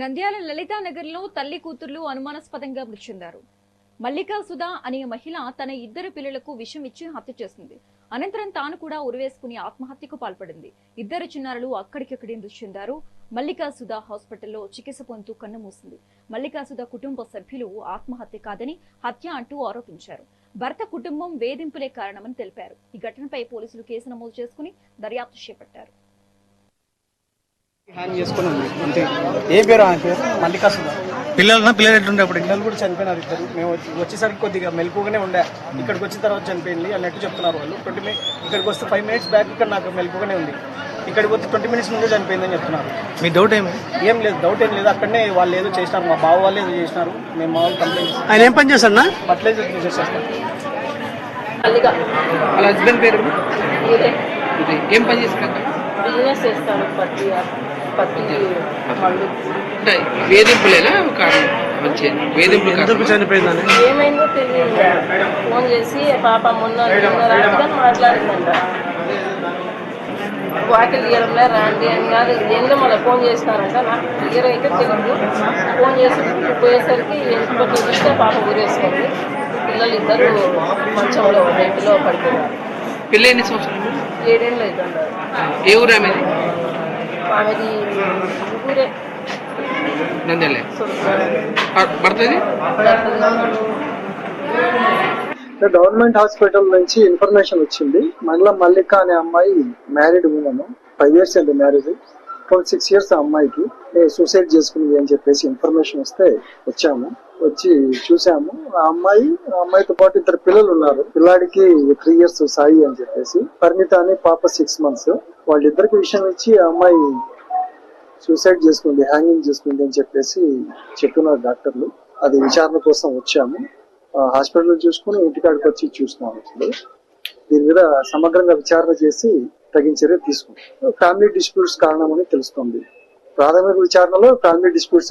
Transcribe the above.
నంద్యాల లలితానగర్లో తల్లి కూతుర్లు అనుమానాస్పదంగా మృతి చెందారు. మల్లికా సుధా అనే మహిళ తన ఇద్దరు పిల్లలకు విషం ఇచ్చి హత్య చేసింది. అనంతరం తాను కూడా ఉరివేసుకుని ఆత్మహత్యకు పాల్పడింది. ఇద్దరు చిన్నారులు అక్కడికక్కడే మృతి చెందారు. మల్లికా సుధా హాస్పిటల్లో చికిత్స పొందుతూ కన్నుమూసింది మల్లికా సుధా కుటుంబ సభ్యులు ఆత్మహత్య కాదని హత్య అంటూ ఆరోపించారు. భర్త కుటుంబం వేధింపులే కారణమని తెలిపారు. ఈ ఘటనపై పోలీసులు కేసు నమోదు చేసుకుని దర్యాప్తు చేపట్టారు. హ్యాంగ్ చేసుకుని ఉంది అంతే. ఏ పేరు ఆమె పేరు? సుధా పిల్లలు పిల్లలు ఎట్లుండే అప్పుడు? పిల్లలు కూడా చనిపోయినారు ఇద్దరు. మేము వచ్చి- వచ్చేసరికి కొద్దిగా మెలకుగానే ఉండే. ఇక్కడికి వచ్చిన తర్వాత చనిపోయింది అన్నట్టు చెప్తున్నారు వాళ్ళు. ట్వంటీ మినిట్ ఇక్కడికి వస్తే ఫైవ్ మినిట్స్ బ్యాక్ ఇక్కడ నాకు మెలకుగానే ఉంది. ఇక్కడికి వస్తే ట్వంటీ మినిట్స్ ముందే చనిపోయిందని చెప్తున్నారు. మీ డౌట్ ఏమి? ఏం లేదు. డౌట్ ఏం లేదు. అక్కడనే వాళ్ళు ఏదో చేసినారు. మా బావ వాళ్ళు ఏదో చేసినారు. మేము మా వాళ్ళు కంప్లైంట్ ఆయన ఏం పని చేస్తాడా ఫర్టిలైజర్ చేస్తాం మల్లిగా వాళ్ళ హస్బెండ్ పేరు? ఇదే. ఏం పని చేస్తారు బిజినెస్ చేస్తాడు పత్తి అంటే వేధింపులేనా? కారణం మంచి వేధింపులు కారణం చనిపోయిందని ఏమైందో తెలియదు. ఫోన్ చేసి పాప మొన్న మాట్లాడిందంట వాకిల్ తీయడంలో రాండి అని కాదు. ఏందో మళ్ళీ ఫోన్ చేసినారంట నాకు క్లియర్ అయితే తెలియదు ఫోన్ చేసి పోయేసరికి చూస్తే పాప ఊరేసుకుంది. పిల్లలు ఇద్దరు మంచంలో పడిపోయారు పెళ్ళి ఎన్ని సంవత్సరాలు? ఏడేళ్ళు అవుతుంటారు ఏ ఊరు ఆమెది? ఊరే గవర్నమెంట్ హాస్పిటల్ నుంచి ఇన్ఫర్మేషన్ వచ్చింది. మళ్ళా మల్లిక అనే అమ్మాయి మ్యారీడ్ ఉమెన్ ఫైవ్ ఇయర్స్ అండి మ్యారేజ్ ట్వంటీ సిక్స్ ఇయర్స్ ఆ అమ్మాయికి. సూసైడ్ చేసుకుంది అని చెప్పేసి ఇన్ఫర్మేషన్ వస్తే వచ్చాము. వచ్చి చూసాము. ఆ అమ్మాయి ఆ అమ్మాయితో పాటు ఇద్దరు పిల్లలు ఉన్నారు. పిల్లాడికి త్రీ ఇయర్స్ సాయి అని చెప్పేసి. పరిమిత అని పాప సిక్స్ మంత్స్ వాళ్ళిద్దరికి విషయం ఇచ్చి ఆ అమ్మాయి సూసైడ్ చేసుకుంది హ్యాంగింగ్ చేసుకుంది అని చెప్పేసి చెప్తున్నారు డాక్టర్లు. అది విచారణ కోసం వచ్చాము. హాస్పిటల్ చూసుకుని ఇంటికాడికి వచ్చి చూస్తున్నాం ఇప్పుడు దీని మీద సమగ్రంగా విచారణ చేసి తగిన చర్య తీసుకుంటాం ఫ్యామిలీ డిస్ప్యూట్స్ కారణమని తెలుస్తుంది. ప్రాథమిక విచారణలో ఫ్యామిలీ డిస్ప్యూట్స్